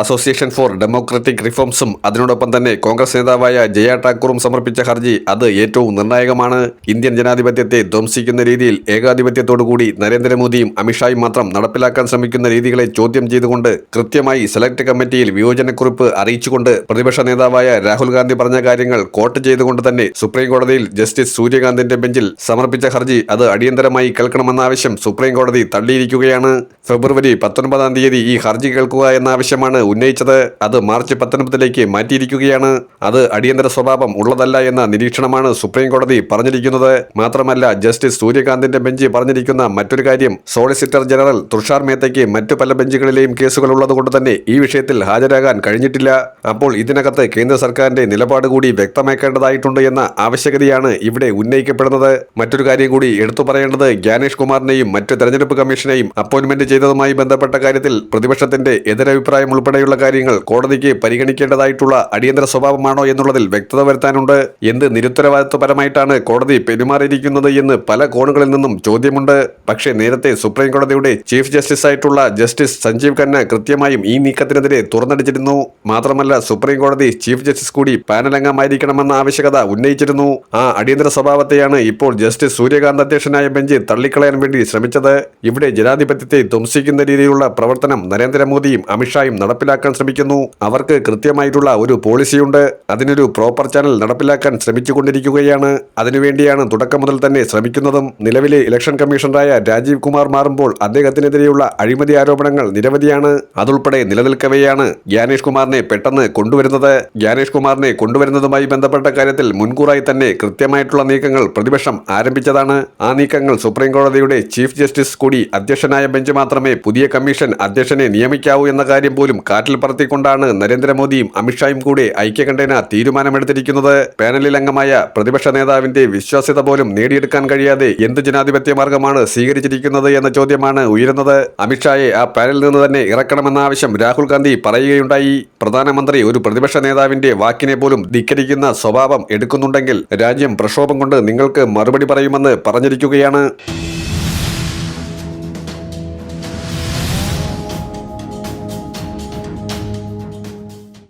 Association for Democratic റിഫോംസും അതിനോടൊപ്പം തന്നെ കോൺഗ്രസ് നേതാവായ ജയ ഠാക്കൂറും സമർപ്പിച്ച ഹർജി അത് ഏറ്റവും നിർണായകമാണ്. ഇന്ത്യൻ ജനാധിപത്യത്തെ ധ്വംസിക്കുന്ന രീതിയിൽ ഏകാധിപത്യത്തോടുകൂടി നരേന്ദ്രമോദിയും അമിത്ഷായും മാത്രം നടപ്പിലാക്കാൻ ശ്രമിക്കുന്ന രീതികളെ ചോദ്യം ചെയ്തുകൊണ്ട് കൃത്യമായി സെലക്ട് കമ്മിറ്റിയിൽ വിയോജനക്കുറിപ്പ് അറിയിച്ചുകൊണ്ട് പ്രതിപക്ഷ നേതാവായ രാഹുൽ ഗാന്ധി പറഞ്ഞ കാര്യങ്ങൾ കോട്ട് ചെയ്തുകൊണ്ട് തന്നെ സുപ്രീം കോടതിയിൽ ജസ്റ്റിസ് സൂര്യകാന്തിന്റെ ബെഞ്ചിൽ സമർപ്പിച്ച ഹർജി അത് അടിയന്തരമായി കേൾക്കണമെന്ന ആവശ്യം സുപ്രീം കോടതി തള്ളിയിരിക്കുകയാണ്. ഫെബ്രുവരി പത്തൊൻപതാം തീയതി ഈ ഹർജി കേൾക്കുക എന്ന ആവശ്യമാണ് ഉന്നയിച്ചത് അത് മാർച്ച് പത്തൊൻപതിലേക്ക് മാറ്റിയിരിക്കുകയാണ്. അത് അടിയന്തര സ്വഭാവം ഉള്ളതല്ല എന്ന നിരീക്ഷണമാണ് സുപ്രീം കോടതി പറഞ്ഞിരിക്കുന്നത്. മാത്രമല്ല ജസ്റ്റിസ് സൂര്യകാന്തിന്റെ ബെഞ്ച് പറഞ്ഞിരിക്കുന്ന മറ്റൊരു കാര്യം സോളിസിറ്റർ ജനറൽ തുഷാർ മേത്തയ്ക്ക് മറ്റു പല ബെഞ്ചുകളിലെയും കേസുകൾ ഉള്ളതുകൊണ്ട് തന്നെ ഈ വിഷയത്തിൽ ഹാജരാകാൻ കഴിഞ്ഞിട്ടില്ല. അപ്പോൾ ഇതിനകത്ത് കേന്ദ്ര സർക്കാരിന്റെ നിലപാട് കൂടി വ്യക്തമാക്കേണ്ടതായിട്ടുണ്ട് എന്ന ആവശ്യകതയാണ് ഇവിടെ ഉന്നയിക്കപ്പെടുന്നത്. മറ്റൊരു കാര്യം കൂടി എടുത്തു പറയേണ്ടത് ജ്ഞാനേഷ് കുമാറിനെയും മറ്റു തെരഞ്ഞെടുപ്പ് കമ്മീഷനെയും അപ്പോയിന്റ്മെന്റ് ചെയ്തതുമായി ബന്ധപ്പെട്ട കാര്യത്തിൽ പ്രതിപക്ഷത്തിന്റെ എതിരഭിപ്രായം ഉൾപ്പെടെയുള്ള കാര്യങ്ങൾ കോടതിക്ക് പരിഗണിക്കേണ്ടതായിട്ടുള്ള അടിയന്തര സ്വഭാവമാണോ എന്നുള്ളതിൽ വ്യക്തത വരുത്താനുണ്ട്. എന്ത് നിരുത്തരവാദിത്വപരമായിട്ടാണ് കോടതി പെരുമാറിയിരിക്കുന്നത് എന്ന് പല കോണുകളിൽ നിന്നും ചോദ്യമുണ്ട്. പക്ഷേ നേരത്തെ സുപ്രീം കോടതിയുടെ ചീഫ് ജസ്റ്റിസ് ആയിട്ടുള്ള ജസ്റ്റിസ് സഞ്ജീവ് ഖന്ന കൃത്യമായും ഈ നീക്കത്തിനെതിരെ തുറന്നടിച്ചിരുന്നു. മാത്രമല്ല സുപ്രീം കോടതി ചീഫ് ജസ്റ്റിസ് കൂടി പാനലംഗമായിരിക്കണമെന്ന ആവശ്യകത ഉന്നയിച്ചിരുന്നു. ആ അടിയന്തര സ്വഭാവത്തെയാണ് ഇപ്പോൾ ജസ്റ്റിസ് സൂര്യകാന്ത് അധ്യക്ഷനായ ബെഞ്ച് തള്ളിക്കളയാൻ വേണ്ടി ശ്രമിച്ചത്. ഇവിടെ ജനാധിപത്യത്തെ ധ്വംസിക്കുന്ന രീതിയിലുള്ള പ്രവർത്തനം നരേന്ദ്രമോദിയും അമിത്ഷായും നടപ്പിലാക്കാൻ ശ്രമിക്കുന്നു. അവർക്ക് കൃത്യമായിട്ടുള്ള ഒരു പോളിസിയുണ്ട്. അതിനൊരു പ്രോപ്പർ ചാനൽ നടപ്പിലാക്കാൻ ശ്രമിച്ചുകൊണ്ടിരിക്കുകയാണ്. അതിനുവേണ്ടിയാണ് തുടക്കം മുതൽ തന്നെ ശ്രമിക്കുന്നതും. നിലവിലെ ഇലക്ഷൻ കമ്മീഷണറായ രാജീവ് കുമാർ മാറുമ്പോൾ അദ്ദേഹത്തിനെതിരെയുള്ള അഴിമതി ആരോപണങ്ങൾ നിരവധിയാണ്. അതുൾപ്പെടെ നിലനിൽക്കവെയാണ് ജ്ഞാനേഷ് കുമാറിനെ പെട്ടെന്ന് കൊണ്ടുവരുന്നത്. ജ്ഞാനേഷ് കുമാറിനെ കൊണ്ടുവരുന്നതുമായി ബന്ധപ്പെട്ട കാര്യത്തിൽ മുൻകൂറായി തന്നെ കൃത്യമായിട്ടുള്ള നീക്കങ്ങൾ പ്രതിപക്ഷം ആരംഭിച്ചതാണ്. ആ നീക്കങ്ങൾ സുപ്രീം കോടതിയുടെ ചീഫ് ജസ്റ്റിസ് കൂടി അധ്യക്ഷനായ ബെഞ്ച് മാത്രമേ പുതിയ കമ്മീഷൻ അധ്യക്ഷനെ നിയമിക്കാവൂ എന്ന കാര്യം പോലും കാറ്റിൽ പറത്തിക്കൊണ്ടാണ് നരേന്ദ്രമോദിയും അമിത്ഷായും കൂടെ ഐക്യകണ്ഠേന തീരുമാനമെടുത്തിരിക്കുന്നത്. പാനലിൽ അംഗമായ പ്രതിപക്ഷ നേതാവിന്റെ വിശ്വാസ്യത പോലും നേടിയെടുക്കാൻ കഴിയാതെ എന്ത് ജനാധിപത്യ മാർഗമാണ് സ്വീകരിച്ചിരിക്കുന്നത് എന്ന ചോദ്യമാണ് ഉയരുന്നത്. അമിത്ഷായെ ആ പാനലിൽ നിന്ന് തന്നെ ഇറക്കണമെന്ന ആവശ്യം രാഹുൽ ഗാന്ധി പറയുകയുണ്ടായി. പ്രധാനമന്ത്രി ഒരു പ്രതിപക്ഷ നേതാവിന്റെ വാക്കിനെ പോലും ധിക്കരിക്കുന്ന സ്വഭാവം എടുക്കുന്നുണ്ടെങ്കിൽ രാജ്യം പ്രക്ഷോഭം കൊണ്ട് നിങ്ങൾക്ക് മറുപടി പറയുമെന്ന് പറഞ്ഞിരിക്കുകയാണ്.